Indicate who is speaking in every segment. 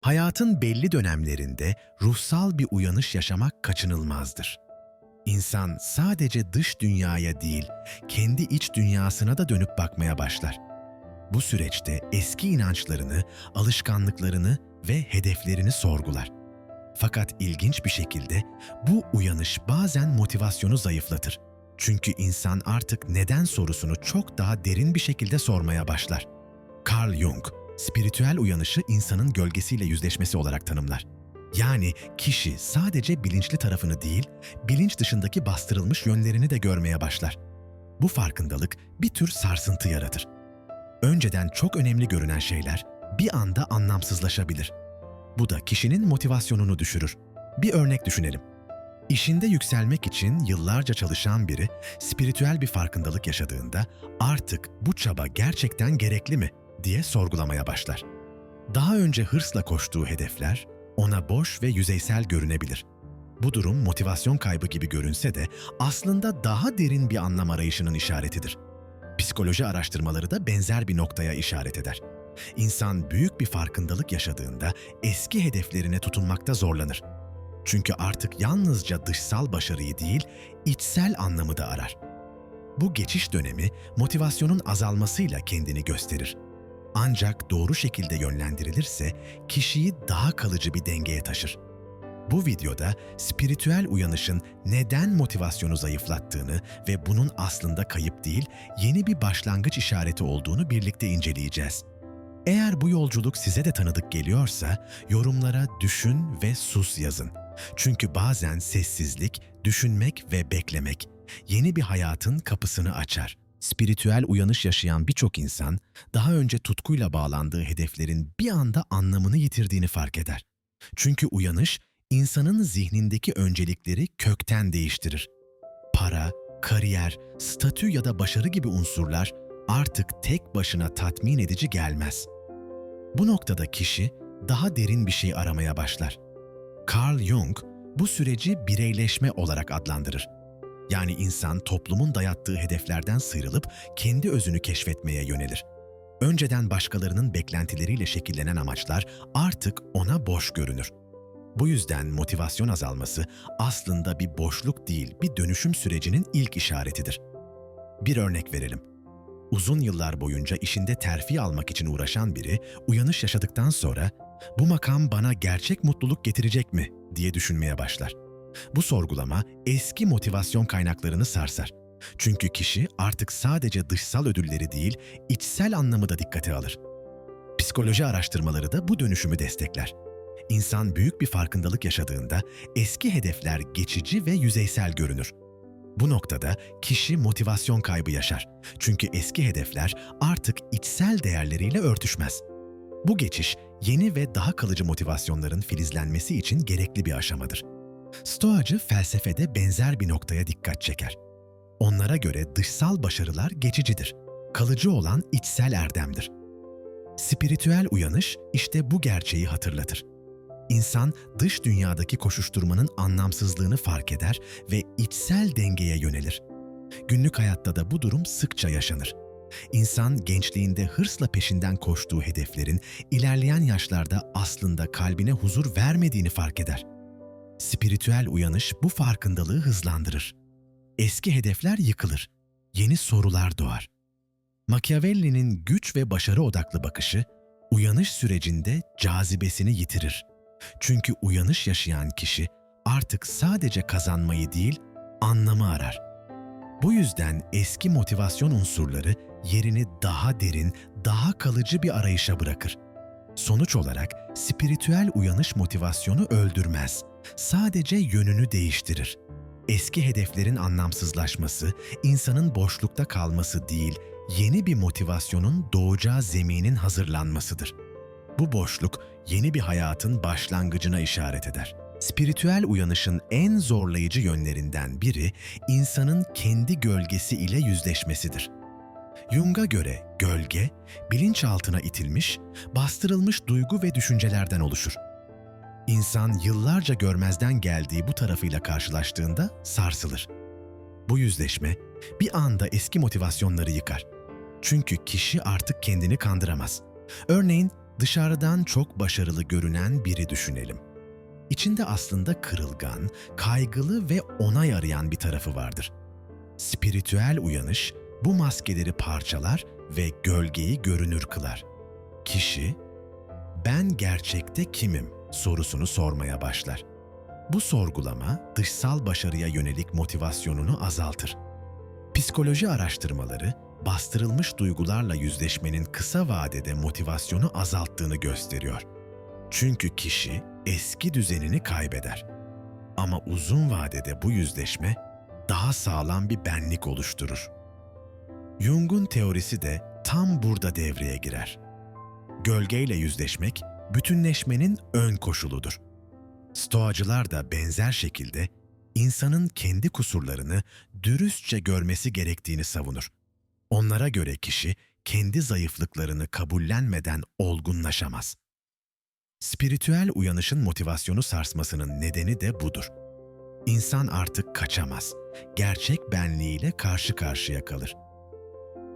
Speaker 1: Hayatın belli dönemlerinde ruhsal bir uyanış yaşamak kaçınılmazdır. İnsan sadece dış dünyaya değil, kendi iç dünyasına da dönüp bakmaya başlar. Bu süreçte eski inançlarını, alışkanlıklarını ve hedeflerini sorgular. Fakat ilginç bir şekilde bu uyanış bazen motivasyonu zayıflatır. Çünkü insan artık neden sorusunu çok daha derin bir şekilde sormaya başlar. Carl Jung, spiritüel uyanışı insanın gölgesiyle yüzleşmesi olarak tanımlar. Yani kişi sadece bilinçli tarafını değil, bilinç dışındaki bastırılmış yönlerini de görmeye başlar. Bu farkındalık bir tür sarsıntı yaratır. Önceden çok önemli görünen şeyler bir anda anlamsızlaşabilir. Bu da kişinin motivasyonunu düşürür. Bir örnek düşünelim. İşinde yükselmek için yıllarca çalışan biri spiritüel bir farkındalık yaşadığında artık bu çaba gerçekten gerekli mi diye sorgulamaya başlar. Daha önce hırsla koştuğu hedefler ona boş ve yüzeysel görünebilir. Bu durum motivasyon kaybı gibi görünse de aslında daha derin bir anlam arayışının işaretidir. Psikoloji araştırmaları da benzer bir noktaya işaret eder. İnsan büyük bir farkındalık yaşadığında eski hedeflerine tutunmakta zorlanır. Çünkü artık yalnızca dışsal başarıyı değil, içsel anlamı da arar. Bu geçiş dönemi motivasyonun azalmasıyla kendini gösterir. Ancak doğru şekilde yönlendirilirse kişiyi daha kalıcı bir dengeye taşır. Bu videoda spiritüel uyanışın neden motivasyonu zayıflattığını ve bunun aslında kayıp değil, yeni bir başlangıç işareti olduğunu birlikte inceleyeceğiz. Eğer bu yolculuk size de tanıdık geliyorsa yorumlara düşün ve sus yazın. Çünkü bazen sessizlik, düşünmek ve beklemek yeni bir hayatın kapısını açar. Spiritüel uyanış yaşayan birçok insan daha önce tutkuyla bağlandığı hedeflerin bir anda anlamını yitirdiğini fark eder. Çünkü uyanış insanın zihnindeki öncelikleri kökten değiştirir. Para, kariyer, statü ya da başarı gibi unsurlar artık tek başına tatmin edici gelmez. Bu noktada kişi daha derin bir şey aramaya başlar. Carl Jung bu süreci bireyleşme olarak adlandırır. Yani insan toplumun dayattığı hedeflerden sıyrılıp kendi özünü keşfetmeye yönelir. Önceden başkalarının beklentileriyle şekillenen amaçlar artık ona boş görünür. Bu yüzden motivasyon azalması aslında bir boşluk değil, bir dönüşüm sürecinin ilk işaretidir. Bir örnek verelim. Uzun yıllar boyunca işinde terfi almak için uğraşan biri uyanış yaşadıktan sonra bu makam bana gerçek mutluluk getirecek mi diye düşünmeye başlar. Bu sorgulama eski motivasyon kaynaklarını sarsar. Çünkü kişi artık sadece dışsal ödülleri değil, içsel anlamı da dikkate alır. Psikoloji araştırmaları da bu dönüşümü destekler. İnsan büyük bir farkındalık yaşadığında eski hedefler geçici ve yüzeysel görünür. Bu noktada kişi motivasyon kaybı yaşar. Çünkü eski hedefler artık içsel değerleriyle örtüşmez. Bu geçiş yeni ve daha kalıcı motivasyonların filizlenmesi için gerekli bir aşamadır. Stoacı felsefede benzer bir noktaya dikkat çeker. Onlara göre dışsal başarılar geçicidir. Kalıcı olan içsel erdemdir. Spiritüel uyanış işte bu gerçeği hatırlatır. İnsan dış dünyadaki koşuşturmanın anlamsızlığını fark eder ve içsel dengeye yönelir. Günlük hayatta da bu durum sıkça yaşanır. İnsan gençliğinde hırsla peşinden koştuğu hedeflerin ilerleyen yaşlarda aslında kalbine huzur vermediğini fark eder. Spiritüel uyanış bu farkındalığı hızlandırır. Eski hedefler yıkılır, yeni sorular doğar. Machiavelli'nin güç ve başarı odaklı bakışı, uyanış sürecinde cazibesini yitirir. Çünkü uyanış yaşayan kişi artık sadece kazanmayı değil, anlamı arar. Bu yüzden eski motivasyon unsurları yerini daha derin, daha kalıcı bir arayışa bırakır. Sonuç olarak spiritüel uyanış motivasyonu öldürmez, sadece yönünü değiştirir. Eski hedeflerin anlamsızlaşması, insanın boşlukta kalması değil, yeni bir motivasyonun doğacağı zeminin hazırlanmasıdır. Bu boşluk yeni bir hayatın başlangıcına işaret eder. Spiritüel uyanışın en zorlayıcı yönlerinden biri insanın kendi gölgesi ile yüzleşmesidir. Jung'a göre gölge, bilinçaltına itilmiş, bastırılmış duygu ve düşüncelerden oluşur. İnsan yıllarca görmezden geldiği bu tarafıyla karşılaştığında sarsılır. Bu yüzleşme bir anda eski motivasyonları yıkar. Çünkü kişi artık kendini kandıramaz. Örneğin Dışarıdan çok başarılı görünen biri düşünelim. İçinde aslında kırılgan, kaygılı ve onay arayan bir tarafı vardır. Spiritüel uyanış bu maskeleri parçalar ve gölgeyi görünür kılar. Kişi, ben gerçekte kimim sorusunu sormaya başlar. Bu sorgulama dışsal başarıya yönelik motivasyonunu azaltır. Psikoloji araştırmaları bastırılmış duygularla yüzleşmenin kısa vadede motivasyonu azalttığını gösteriyor. Çünkü kişi eski düzenini kaybeder. Ama uzun vadede bu yüzleşme daha sağlam bir benlik oluşturur. Jung'un teorisi de tam burada devreye girer. Gölgeyle yüzleşmek bütünleşmenin ön koşuludur. Stoacılar da benzer şekilde insanın kendi kusurlarını dürüstçe görmesi gerektiğini savunur. Onlara göre kişi kendi zayıflıklarını kabullenmeden olgunlaşamaz. Spiritüel uyanışın motivasyonu sarsmasının nedeni de budur. İnsan artık kaçamaz, gerçek benliğiyle karşı karşıya kalır.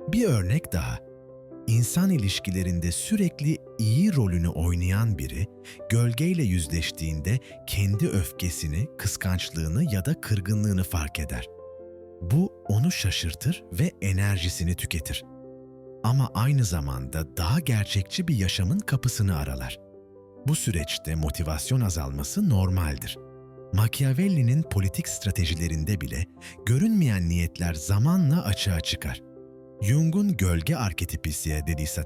Speaker 1: Bir örnek daha. İnsan ilişkilerinde sürekli iyi rolünü oynayan biri, gölgeyle yüzleştiğinde kendi öfkesini, kıskançlığını ya da kırgınlığını fark eder. Bu onu şaşırtır ve enerjisini tüketir. Ama aynı zamanda daha gerçekçi bir yaşamın kapısını aralar. Bu süreçte motivasyon azalması normaldir. Machiavelli'nin politik stratejilerinde bile görünmeyen niyetler zamanla açığa çıkar. Jung'un gölge arketipisi dediyse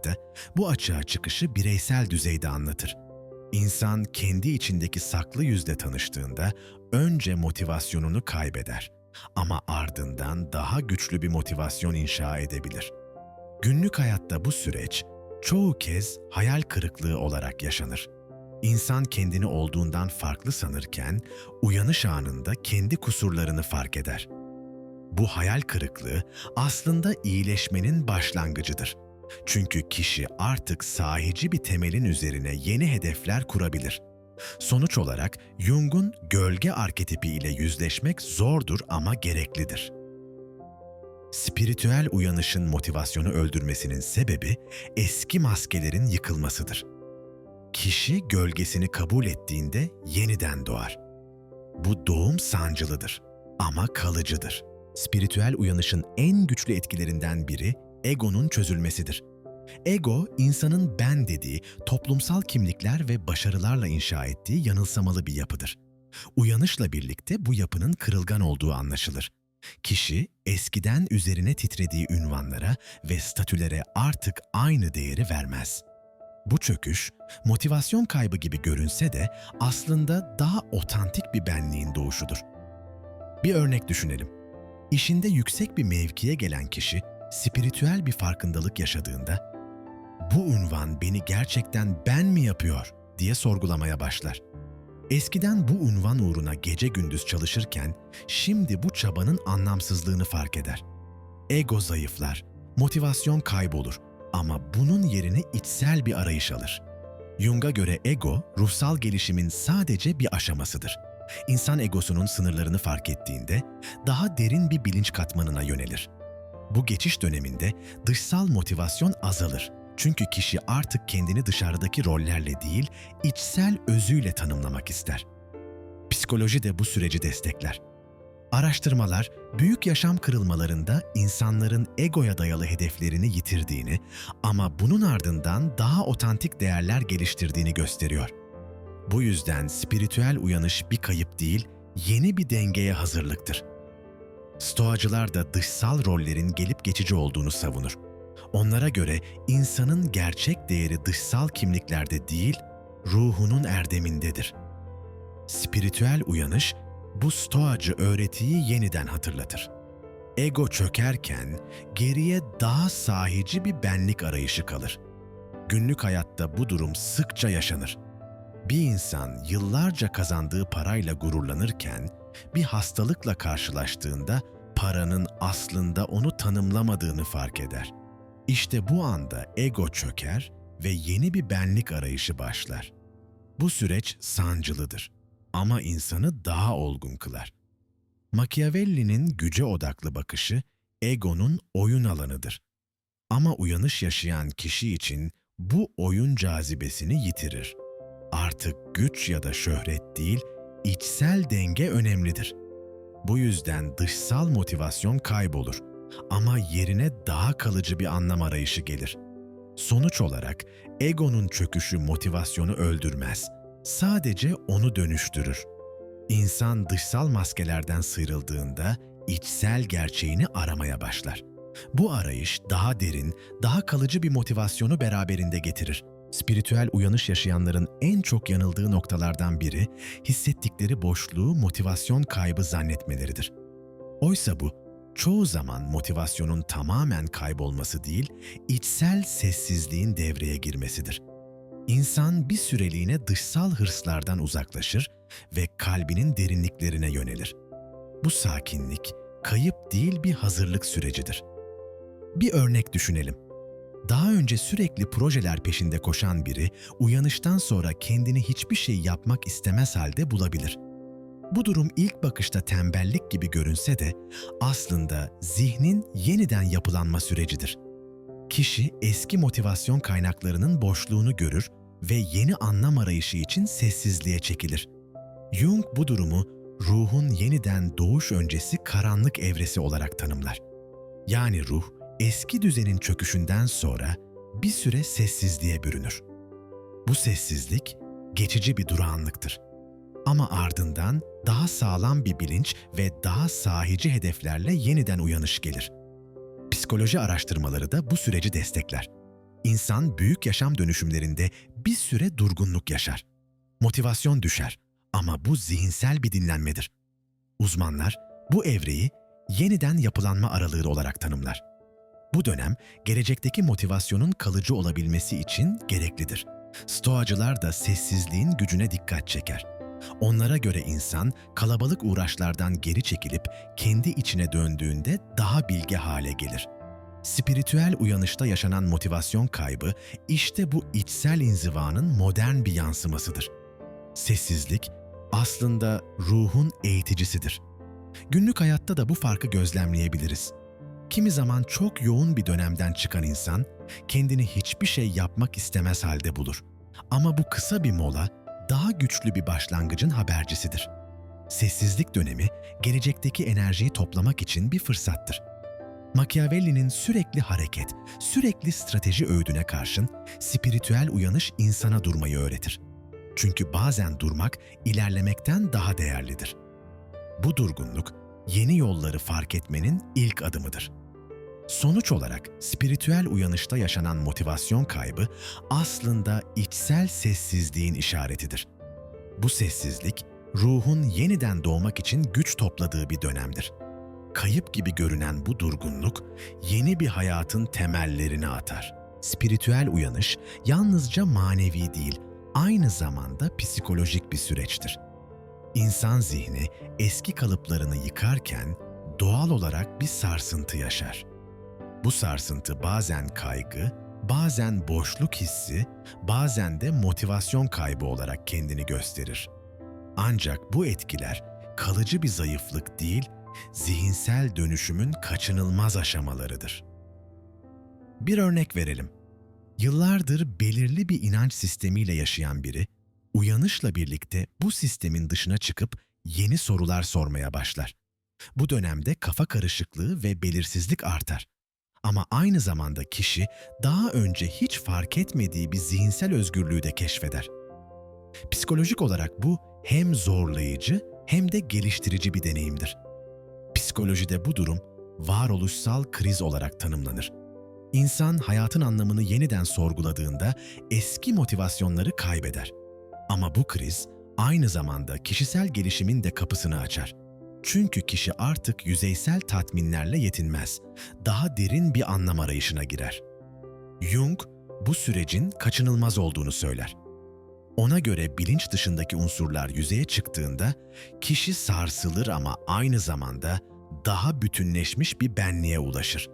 Speaker 1: bu açığa çıkışı bireysel düzeyde anlatır. İnsan kendi içindeki saklı yüzle tanıştığında önce motivasyonunu kaybeder ama ardından daha güçlü bir motivasyon inşa edebilir. Günlük hayatta bu süreç çoğu kez hayal kırıklığı olarak yaşanır. İnsan kendini olduğundan farklı sanırken uyanış anında kendi kusurlarını fark eder. Bu hayal kırıklığı aslında iyileşmenin başlangıcıdır. Çünkü kişi artık sahici bir temelin üzerine yeni hedefler kurabilir. Sonuç olarak Jung'un gölge arketipi ile yüzleşmek zordur ama gereklidir. Spiritüel uyanışın motivasyonu öldürmesinin sebebi eski maskelerin yıkılmasıdır. Kişi gölgesini kabul ettiğinde yeniden doğar. Bu doğum sancılıdır ama kalıcıdır. Spiritüel uyanışın en güçlü etkilerinden biri egonun çözülmesidir. Ego, insanın ben dediği toplumsal kimlikler ve başarılarla inşa ettiği yanılsamalı bir yapıdır. Uyanışla birlikte bu yapının kırılgan olduğu anlaşılır. Kişi eskiden üzerine titrediği ünvanlara ve statülere artık aynı değeri vermez. Bu çöküş, motivasyon kaybı gibi görünse de aslında daha otantik bir benliğin doğuşudur. Bir örnek düşünelim. İşinde yüksek bir mevkiye gelen kişi, spiritüel bir farkındalık yaşadığında, bu unvan beni gerçekten ben mi yapıyor diye sorgulamaya başlar. Eskiden bu unvan uğruna gece gündüz çalışırken, şimdi bu çabanın anlamsızlığını fark eder. Ego zayıflar, motivasyon kaybolur ama bunun yerini içsel bir arayış alır. Jung'a göre ego, ruhsal gelişimin sadece bir aşamasıdır. İnsan egosunun sınırlarını fark ettiğinde daha derin bir bilinç katmanına yönelir. Bu geçiş döneminde dışsal motivasyon azalır. Çünkü kişi artık kendini dışarıdaki rollerle değil, içsel özüyle tanımlamak ister. Psikoloji de bu süreci destekler. Araştırmalar, büyük yaşam kırılmalarında insanların egoya dayalı hedeflerini yitirdiğini ama bunun ardından daha otantik değerler geliştirdiğini gösteriyor. Bu yüzden spiritüel uyanış bir kayıp değil, yeni bir dengeye hazırlıktır. Stoacılar da dışsal rollerin gelip geçici olduğunu savunur. Onlara göre insanın gerçek değeri dışsal kimliklerde değil, ruhunun erdemindedir. Spiritüel uyanış, bu stoacı öğretiyi yeniden hatırlatır. Ego çökerken geriye daha sahici bir benlik arayışı kalır. Günlük hayatta bu durum sıkça yaşanır. Bir insan yıllarca kazandığı parayla gururlanırken bir hastalıkla karşılaştığında paranın aslında onu tanımlamadığını fark eder. İşte bu anda ego çöker ve yeni bir benlik arayışı başlar. Bu süreç sancılıdır ama insanı daha olgun kılar. Machiavelli'nin güce odaklı bakışı egonun oyun alanıdır. Ama uyanış yaşayan kişi için bu oyun cazibesini yitirir. Artık güç ya da şöhret değil, içsel denge önemlidir. Bu yüzden dışsal motivasyon kaybolur ama yerine daha kalıcı bir anlam arayışı gelir. Sonuç olarak egonun çöküşü motivasyonu öldürmez, sadece onu dönüştürür. İnsan dışsal maskelerden sıyrıldığında içsel gerçeğini aramaya başlar. Bu arayış daha derin, daha kalıcı bir motivasyonu beraberinde getirir. Spiritüel uyanış yaşayanların en çok yanıldığı noktalardan biri hissettikleri boşluğu motivasyon kaybı zannetmeleridir. Oysa bu çoğu zaman motivasyonun tamamen kaybolması değil, içsel sessizliğin devreye girmesidir. İnsan bir süreliğine dışsal hırslardan uzaklaşır ve kalbinin derinliklerine yönelir. Bu sakinlik, kayıp değil bir hazırlık sürecidir. Bir örnek düşünelim. Daha önce sürekli projeler peşinde koşan biri, uyanıştan sonra kendini hiçbir şey yapmak istemez halde bulabilir. Bu durum ilk bakışta tembellik gibi görünse de aslında zihnin yeniden yapılanma sürecidir. Kişi eski motivasyon kaynaklarının boşluğunu görür ve yeni anlam arayışı için sessizliğe çekilir. Jung bu durumu ruhun yeniden doğuş öncesi karanlık evresi olarak tanımlar. Yani ruh eski düzenin çöküşünden sonra bir süre sessizliğe bürünür. Bu sessizlik geçici bir durağanlıktır. Ama ardından daha sağlam bir bilinç ve daha sahici hedeflerle yeniden uyanış gelir. Psikoloji araştırmaları da bu süreci destekler. İnsan büyük yaşam dönüşümlerinde bir süre durgunluk yaşar. Motivasyon düşer ama bu zihinsel bir dinlenmedir. Uzmanlar bu evreyi yeniden yapılanma aralığı olarak tanımlar. Bu dönem gelecekteki motivasyonun kalıcı olabilmesi için gereklidir. Stoacılar da sessizliğin gücüne dikkat çeker. Onlara göre insan kalabalık uğraşlardan geri çekilip kendi içine döndüğünde daha bilge hale gelir. Spiritüel uyanışta yaşanan motivasyon kaybı işte bu içsel inzivanın modern bir yansımasıdır. Sessizlik aslında ruhun eğiticisidir. Günlük hayatta da bu farkı gözlemleyebiliriz. Kimi zaman çok yoğun bir dönemden çıkan insan kendini hiçbir şey yapmak istemez halde bulur. Ama bu kısa bir mola daha güçlü bir başlangıcın habercisidir. Sessizlik dönemi gelecekteki enerjiyi toplamak için bir fırsattır. Machiavelli'nin sürekli hareket, sürekli strateji öğüdüne karşın spiritüel uyanış insana durmayı öğretir. Çünkü bazen durmak ilerlemekten daha değerlidir. Bu durgunluk yeni yolları fark etmenin ilk adımıdır. Sonuç olarak spiritüel uyanışta yaşanan motivasyon kaybı aslında içsel sessizliğin işaretidir. Bu sessizlik ruhun yeniden doğmak için güç topladığı bir dönemdir. Kayıp gibi görünen bu durgunluk yeni bir hayatın temellerini atar. Spiritüel uyanış yalnızca manevi değil, aynı zamanda psikolojik bir süreçtir. İnsan zihni eski kalıplarını yıkarken doğal olarak bir sarsıntı yaşar. Bu sarsıntı bazen kaygı, bazen boşluk hissi, bazen de motivasyon kaybı olarak kendini gösterir. Ancak bu etkiler kalıcı bir zayıflık değil, zihinsel dönüşümün kaçınılmaz aşamalarıdır. Bir örnek verelim. Yıllardır belirli bir inanç sistemiyle yaşayan biri, uyanışla birlikte bu sistemin dışına çıkıp yeni sorular sormaya başlar. Bu dönemde kafa karışıklığı ve belirsizlik artar. Ama aynı zamanda kişi daha önce hiç fark etmediği bir zihinsel özgürlüğü de keşfeder. Psikolojik olarak bu hem zorlayıcı hem de geliştirici bir deneyimdir. Psikolojide bu durum varoluşsal kriz olarak tanımlanır. İnsan hayatın anlamını yeniden sorguladığında eski motivasyonları kaybeder. Ama bu kriz aynı zamanda kişisel gelişimin de kapısını açar. Çünkü kişi artık yüzeysel tatminlerle yetinmez, daha derin bir anlam arayışına girer. Jung bu sürecin kaçınılmaz olduğunu söyler. Ona göre bilinç dışındaki unsurlar yüzeye çıktığında kişi sarsılır ama aynı zamanda daha bütünleşmiş bir benliğe ulaşır.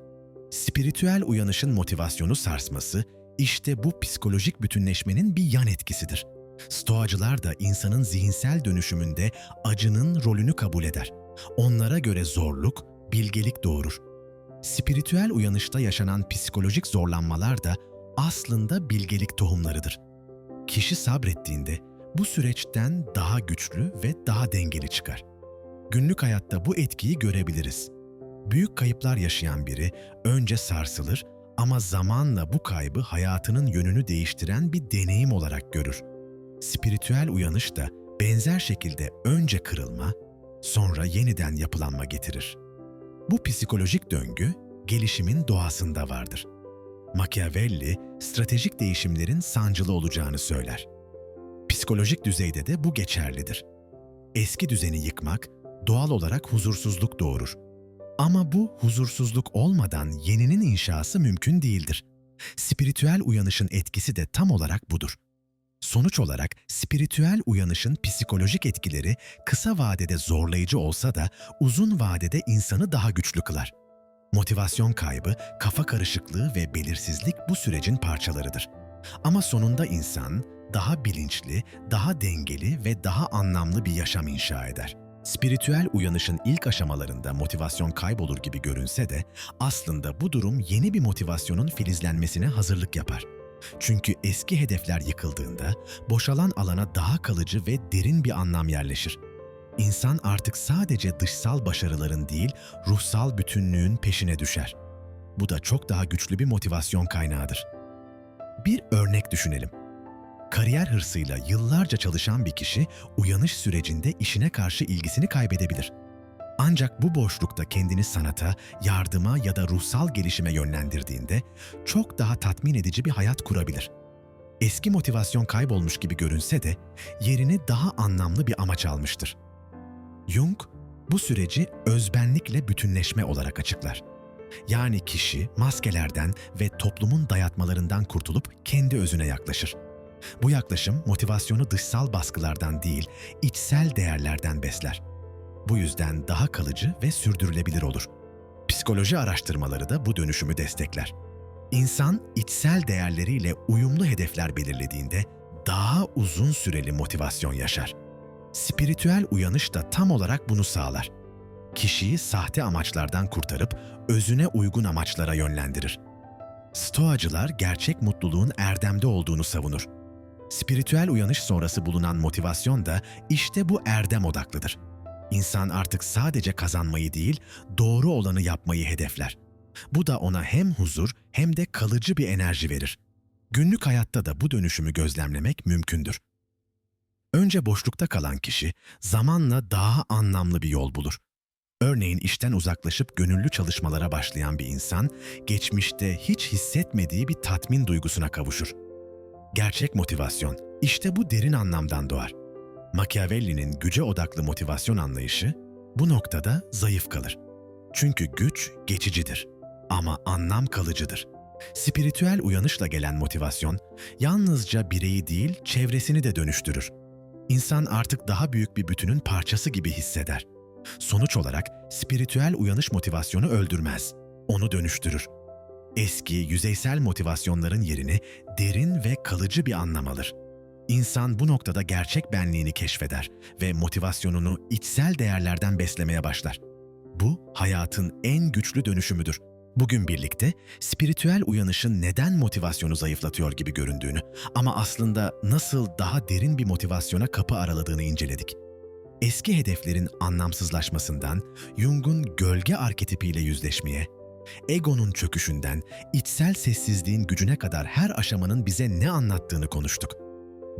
Speaker 1: Spiritüel uyanışın motivasyonu sarsması işte bu psikolojik bütünleşmenin bir yan etkisidir. Stoacılar da insanın zihinsel dönüşümünde acının rolünü kabul eder. Onlara göre zorluk, bilgelik doğurur. Spiritüel uyanışta yaşanan psikolojik zorlanmalar da aslında bilgelik tohumlarıdır. Kişi sabrettiğinde bu süreçten daha güçlü ve daha dengeli çıkar. Günlük hayatta bu etkiyi görebiliriz. Büyük kayıplar yaşayan biri önce sarsılır ama zamanla bu kaybı hayatının yönünü değiştiren bir deneyim olarak görür. Spiritüel uyanış da benzer şekilde önce kırılma, sonra yeniden yapılanma getirir. Bu psikolojik döngü gelişimin doğasında vardır. Machiavelli, stratejik değişimlerin sancılı olacağını söyler. Psikolojik düzeyde de bu geçerlidir. Eski düzeni yıkmak doğal olarak huzursuzluk doğurur. Ama bu huzursuzluk olmadan yeninin inşası mümkün değildir. Spiritüel uyanışın etkisi de tam olarak budur. Sonuç olarak spiritüel uyanışın psikolojik etkileri kısa vadede zorlayıcı olsa da uzun vadede insanı daha güçlü kılar. Motivasyon kaybı, kafa karışıklığı ve belirsizlik bu sürecin parçalarıdır. Ama sonunda insan daha bilinçli, daha dengeli ve daha anlamlı bir yaşam inşa eder. Spiritüel uyanışın ilk aşamalarında motivasyon kaybolur gibi görünse de aslında bu durum yeni bir motivasyonun filizlenmesine hazırlık yapar. Çünkü eski hedefler yıkıldığında boşalan alana daha kalıcı ve derin bir anlam yerleşir. İnsan artık sadece dışsal başarıların değil, ruhsal bütünlüğün peşine düşer. Bu da çok daha güçlü bir motivasyon kaynağıdır. Bir örnek düşünelim. Kariyer hırsıyla yıllarca çalışan bir kişi uyanış sürecinde işine karşı ilgisini kaybedebilir. Ancak bu boşlukta kendini sanata, yardıma ya da ruhsal gelişime yönlendirdiğinde çok daha tatmin edici bir hayat kurabilir. Eski motivasyon kaybolmuş gibi görünse de yerini daha anlamlı bir amaç almıştır. Jung bu süreci özbenlikle bütünleşme olarak açıklar. Yani kişi maskelerden ve toplumun dayatmalarından kurtulup kendi özüne yaklaşır. Bu yaklaşım motivasyonu dışsal baskılardan değil, içsel değerlerden besler. Bu yüzden daha kalıcı ve sürdürülebilir olur. Psikoloji araştırmaları da bu dönüşümü destekler. İnsan içsel değerleriyle uyumlu hedefler belirlediğinde daha uzun süreli motivasyon yaşar. Spiritüel uyanış da tam olarak bunu sağlar. Kişiyi sahte amaçlardan kurtarıp özüne uygun amaçlara yönlendirir. Stoacılar gerçek mutluluğun erdemde olduğunu savunur. Spiritüel uyanış sonrası bulunan motivasyon da işte bu erdem odaklıdır. İnsan artık sadece kazanmayı değil, doğru olanı yapmayı hedefler. Bu da ona hem huzur hem de kalıcı bir enerji verir. Günlük hayatta da bu dönüşümü gözlemlemek mümkündür. Önce boşlukta kalan kişi zamanla daha anlamlı bir yol bulur. Örneğin işten uzaklaşıp gönüllü çalışmalara başlayan bir insan, geçmişte hiç hissetmediği bir tatmin duygusuna kavuşur. Gerçek motivasyon işte bu derin anlamdan doğar. Machiavelli'nin güce odaklı motivasyon anlayışı bu noktada zayıf kalır. Çünkü güç geçicidir ama anlam kalıcıdır. Spiritüel uyanışla gelen motivasyon yalnızca bireyi değil, çevresini de dönüştürür. İnsan artık daha büyük bir bütünün parçası gibi hisseder. Sonuç olarak spiritüel uyanış motivasyonu öldürmez, onu dönüştürür. Eski, yüzeysel motivasyonların yerini derin ve kalıcı bir anlam alır. İnsan bu noktada gerçek benliğini keşfeder ve motivasyonunu içsel değerlerden beslemeye başlar. Bu hayatın en güçlü dönüşümüdür. Bugün birlikte spiritüel uyanışın neden motivasyonu zayıflatıyor gibi göründüğünü ama aslında nasıl daha derin bir motivasyona kapı araladığını inceledik. Eski hedeflerin anlamsızlaşmasından Jung'un gölge arketipiyle yüzleşmeye, egonun çöküşünden içsel sessizliğin gücüne kadar her aşamanın bize ne anlattığını konuştuk.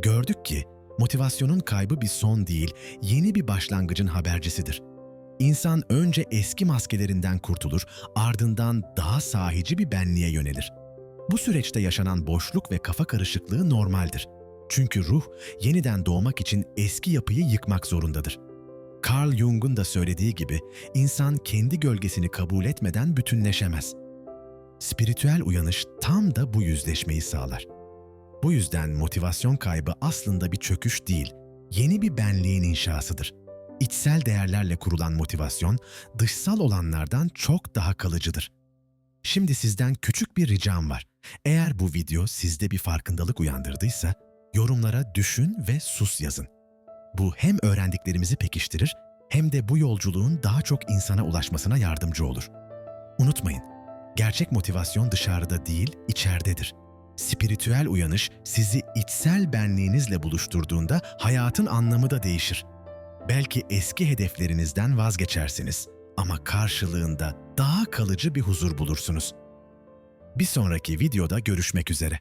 Speaker 1: Gördük ki motivasyonun kaybı bir son değil, yeni bir başlangıcın habercisidir. İnsan önce eski maskelerinden kurtulur, ardından daha sahici bir benliğe yönelir. Bu süreçte yaşanan boşluk ve kafa karışıklığı normaldir. Çünkü ruh yeniden doğmak için eski yapıyı yıkmak zorundadır. Carl Jung'un da söylediği gibi insan kendi gölgesini kabul etmeden bütünleşemez. Spiritüel uyanış tam da bu yüzleşmeyi sağlar. Bu yüzden motivasyon kaybı aslında bir çöküş değil, yeni bir benliğin inşasıdır. İçsel değerlerle kurulan motivasyon dışsal olanlardan çok daha kalıcıdır. Şimdi sizden küçük bir ricam var. Eğer bu video sizde bir farkındalık uyandırdıysa yorumlara düşün ve sus yazın. Bu hem öğrendiklerimizi pekiştirir hem de bu yolculuğun daha çok insana ulaşmasına yardımcı olur. Unutmayın, gerçek motivasyon dışarıda değil, içeridedir. Spiritüel uyanış sizi içsel benliğinizle buluşturduğunda hayatın anlamı da değişir. Belki eski hedeflerinizden vazgeçersiniz ama karşılığında daha kalıcı bir huzur bulursunuz. Bir sonraki videoda görüşmek üzere.